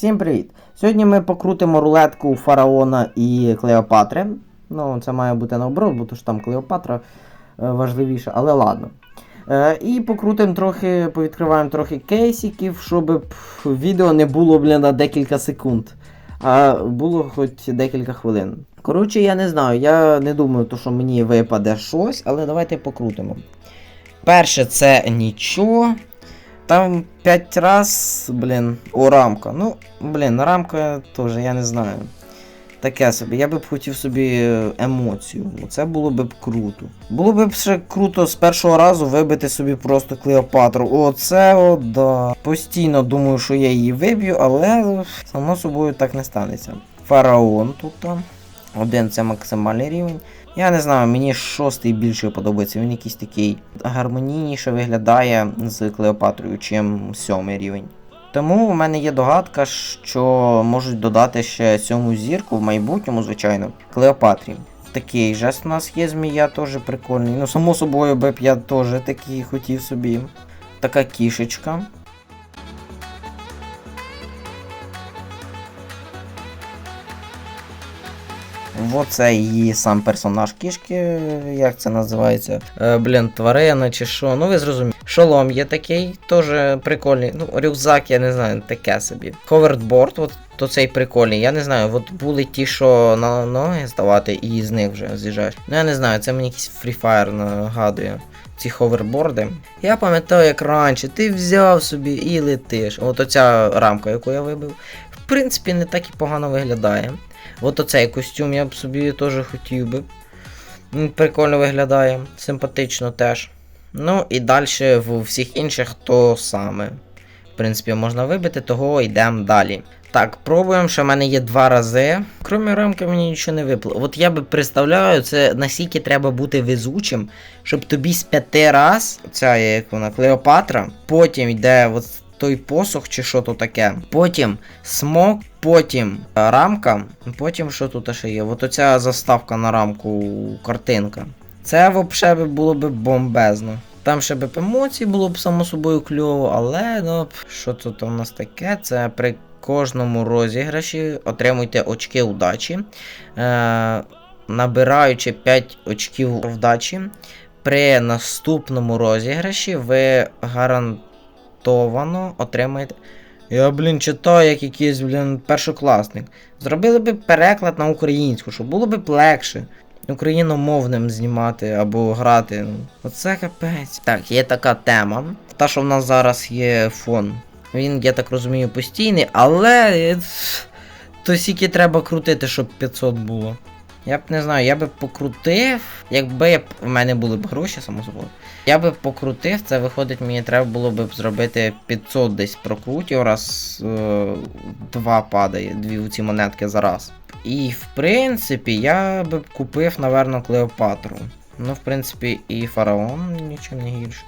Всім привіт! Сьогодні ми покрутимо рулетку фараона і Клеопатри. Ну, це має бути наоборот, бо то ж там Клеопатра е, важливіша, але ладно. Е, і покрутимо трохи, повідкриваємо трохи кейсиків, щоб відео не було блін, на декілька секунд, а було хоч декілька хвилин. Коротше, я не знаю, я не думаю, то, що мені випаде щось, але давайте покрутимо. Перше, це нічого. Там 5 раз, блін, о, рамка. Ну, блін, рамка теж, я не знаю. Таке собі. Я би б хотів собі емоцію. Це було б круто. Було б ще круто з першого разу вибити собі просто Клеопатру. Оце от да. Постійно думаю, що я її виб'ю, але само собою так не станеться. Фараон тут там. Один це максимальний рівень. Я не знаю, мені шостий більше подобається. Він якийсь такий гармонійніше виглядає з Клеопатрою, чим сьомий рівень. Тому у мене є догадка, що можуть додати ще сьому зірку в майбутньому, звичайно, Клеопатрі. Такий жест у нас є, змія теж прикольний. Ну, само собою, б я теж такий хотів собі. Така кішечка. Оце її сам персонаж кішки, як це називається? Е, блін, тварина чи що. Ну ви зрозуміли. Шолом є такий, теж прикольний. Ну, рюкзак, я не знаю, таке собі. Ховердборд, от то цей прикольний. Я не знаю, от були ті, що на ноги ставати, і з них вже з'їжджаєш. Ну я не знаю, це мені якийсь Fire нагадує. Ці ховерборди. Я пам'ятаю, як раніше, ти взяв собі і летиш. От оця рамка, яку я вибив, в принципі, не так і погано виглядає. От оцей костюм я б собі теж хотів би. Прикольно виглядає, симпатично теж. Ну і далі в всіх інших то саме. В принципі, можна вибити, того йдемо далі. Так, пробуємо, що в мене є два рази. Крім рамки, мені нічого не випало. От я би представляю, це наскільки треба бути везучим, щоб тобі з п'яти раз, ця як вона, Клеопатра, потім йде от той посох чи що то таке. Потім смок, потім е, рамка, потім що тут ще є? От оця заставка на рамку, картинка. Це взагалі було б бомбезно. Там ще б емоцій було б само собою кльово, але ну, що тут у нас таке? Це при кожному розіграші отримуйте очки удачі. Е, набираючи 5 очків вдачі, при наступному розіграші ви гарантовано отримаєте. Я, блін, читаю, як якийсь, блін, першокласник. Зробили б переклад на українську, щоб було б легше україномовним знімати або грати. Оце капець. Так, є така тема. Та, що в нас зараз є фон. Він, я так розумію, постійний, але. е, То скільки треба крутити, щоб 500 було. Я б не знаю, я би покрутив, якби б в мене були б гроші, само собою. Я би покрутив, це виходить, мені треба було б зробити 500 десь прокрутів, раз е, два падає, дві ці монетки за раз. І в принципі, я би купив, напевно, Клеопатру. Ну, в принципі, і фараон нічим не гірше.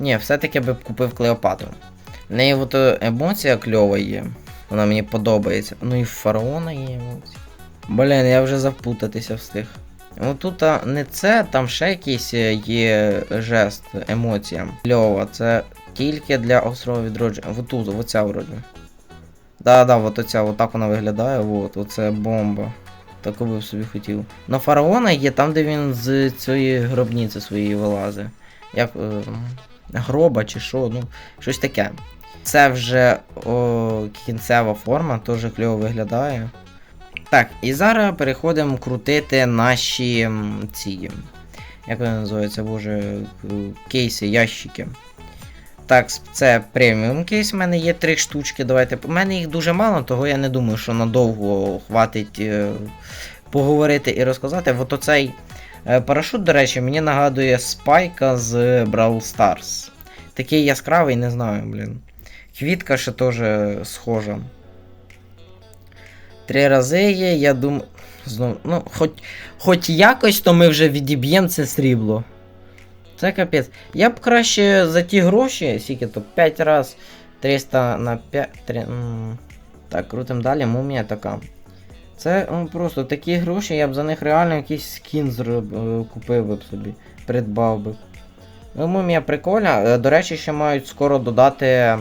Ні, все-таки би купив Клеопатру. В неї от е, емоція кльова є. Вона мені подобається. Ну і фараона є емоції. Блін, я вже запутатися встиг. Ну тут не це, там ще якийсь е, є жест, емоція. Кльова, це тільки для острова відродження. Вот тут, оця вроді. Да-да, от оця, от так вона виглядає, от, оце бомба. Таку би собі хотів. На фараона є там, де він з цієї гробниці своєї вилазить. Як. Е, гроба чи що, ну, щось таке. Це вже о, кінцева форма, теж кльово виглядає. Так, і зараз переходимо крутити наші ці. Як вони називаються, боже, кейси, ящики. Так, це преміум кейс. У мене є три штучки. Давайте. У мене їх дуже мало, того я не думаю, що надовго хватить е, поговорити і розказати. От оцей е, парашут, до речі, мені нагадує спайка з Brawl Stars. Такий яскравий, не знаю, блін. Квітка ще теж схожа. Три рази є, я думаю. Знов, ну, хоч, хоч якось, то ми вже відіб'ємо це срібло. Це капець. Я б краще за ті гроші, скільки то 5 раз 300 на 5. 3, так, крутим далі, мумія така. Це ну, просто такі гроші, я б за них реально якийсь скін зроб, е, купив би собі, придбав би. Ну, мумія прикольна. Е, До речі, ще мають скоро додати.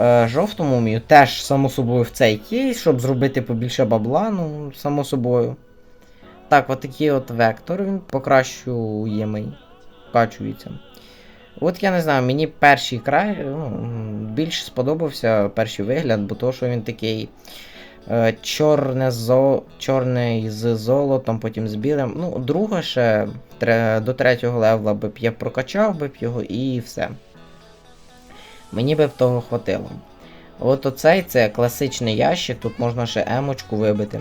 Е, жовту теж, само собою, в цей кейс, щоб зробити побільше бабла, ну, само собою. Так, от такий от вектор, він покращуємий. Вкачується. От я не знаю, мені перший край ну, м, більш сподобався перший вигляд, бо то, що він такий е, чорне зо... чорний з золотом, потім з білим. Ну, друге ще тре... до третього левела би б я прокачав би б його і все. Мені би б того хватило. От оцей це класичний ящик, тут можна ще емочку вибити.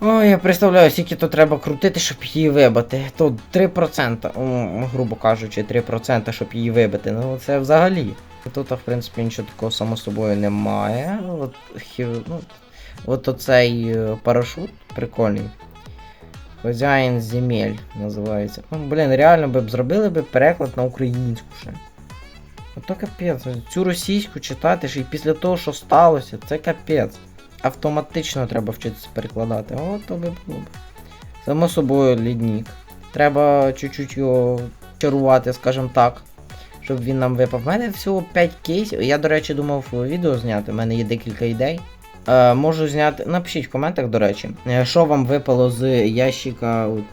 Ой, я представляю, скільки то треба крутити, щоб її вибити. То 3%, грубо кажучи, 3%, щоб її вибити. Ну це взагалі. Тут, в принципі, нічого такого само собою немає. От, ну, от оцей е, парашут прикольний. Хозяїн земель називається. Ну, блін, реально би б зробили би переклад на українську ще. Ото капець, цю російську читати ще й після того, що сталося, це капець. Автоматично треба вчитися перекладати. О, то би було б. Само собою ліднік. Треба чуть-чуть його чарувати, скажімо так. Щоб він нам випав. У мене всього 5 кейсів. Я, до речі, думав відео зняти. У мене є декілька ідей. Е, можу зняти. Напишіть в коментах, до речі, е, що вам випало з ящика. от,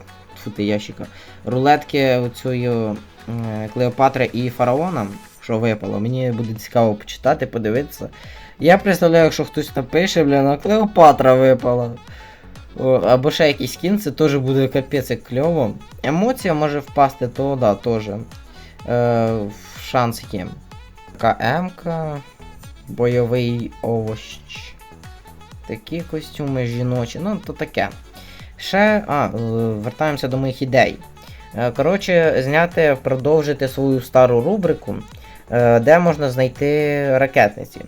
ти ящика. Рулетки оцієї е, Клеопатри і Фараона. Що випало. Мені буде цікаво почитати, подивитися. Я представляю, якщо хтось напише, блін, а Клеопатра випала. Або ще якийсь скін, це теж буде капець як кльово. Емоція може впасти, то да, теж. Е, шанс є. КМ, бойовий овощ. Такі костюми жіночі, ну то таке. Ще. А, вертаємося до моїх ідей. Е, Коротше, зняти, продовжити свою стару рубрику, де можна знайти ракетниці.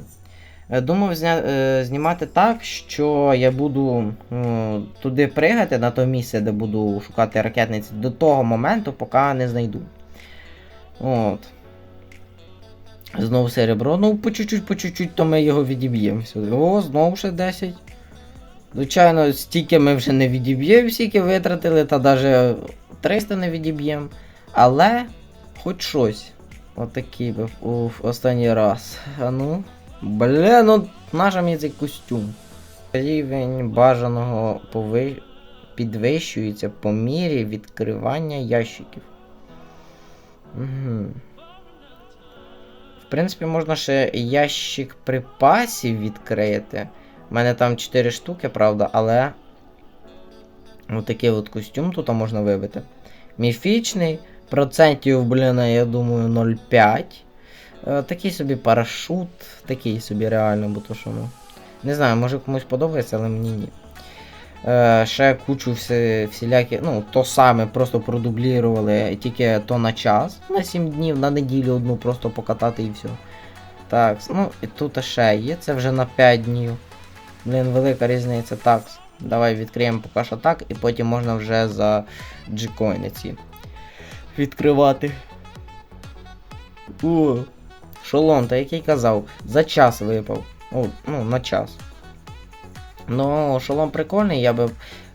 Е, Думав зня... е, знімати так, що я буду е, туди пригати на то місце, де буду шукати ракетниці до того моменту, поки не знайду. От. Знову серебро. Ну, по чуть-чуть, по чуть-чуть, то ми його відіб'ємо. О, знову ще 10. Звичайно, стільки ми вже не відіб'ємо, стільки витратили, та навіть 300 не відіб'ємо. Але хоч щось. Отакий би уф, останній раз. А ну. Бля, ну наша мені цей костюм. Рівень бажаного пови... підвищується по мірі відкривання ящиків. Угу. В принципі, можна ще ящик припасів відкрити. У мене там 4 штуки, правда, але. Отакий от костюм тут можна вибити. Міфічний. Процентів, блін, я думаю, 0,5. Е, Такий собі парашут, такий собі реально, бо то що ну. Не знаю, може комусь подобається, але мені ні. Е, ще кучу всі, всілякі, ну, то саме просто продублірували, тільки то на час, на 7 днів, на неділю одну просто покатати і все. Так, ну і тут ще є, це вже на 5 днів. Блін, велика різниця. Так, давай відкриємо поки що так, і потім можна вже за джикоїни ці відкривати. О, шолом, та який казав, за час випав. О, ну, на час. Ну, шолом прикольний, я би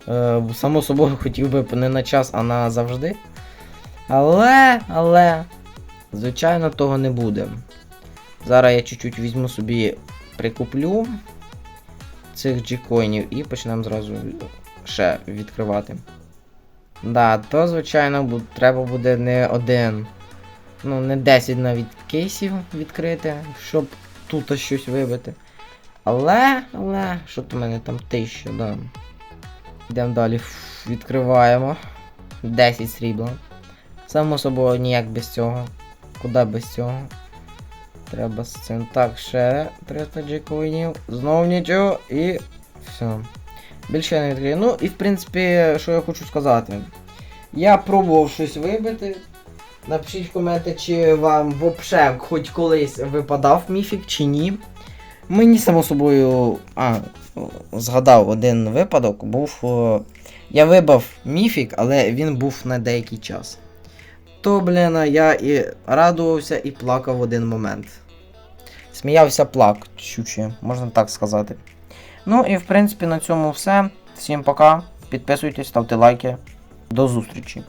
е, само собою хотів би не на час, а на завжди. Але, але, звичайно, того не буде. Зараз я чуть-чуть візьму собі, прикуплю цих джікоїнів і почнемо зразу ще відкривати. Да, то, звичайно, бу- треба буде не один, ну, не 10 навіть кейсів відкрити, щоб тут щось вибити. Але, але, що то в мене там 1000, да. Йдемо далі. Фу, Відкриваємо. 10 срібла. Само собою ніяк без цього. Куди без цього? Треба з цим. Так, ще 300 джекоїнів. Знов нічого і все. Більше я не відкрию. Ну і в принципі, що я хочу сказати. Я пробував щось вибити. Напишіть в коменти, чи вам взагалі хоч колись випадав міфік чи ні. Мені само собою. А, згадав один випадок, був. Я вибав міфік, але він був на деякий час. То, блін, я і радувався, і плакав в один момент. Сміявся плакчучи, можна так сказати. Ну і в принципі на цьому все. Всім пока. Підписуйтесь, ставте лайки. До зустрічі.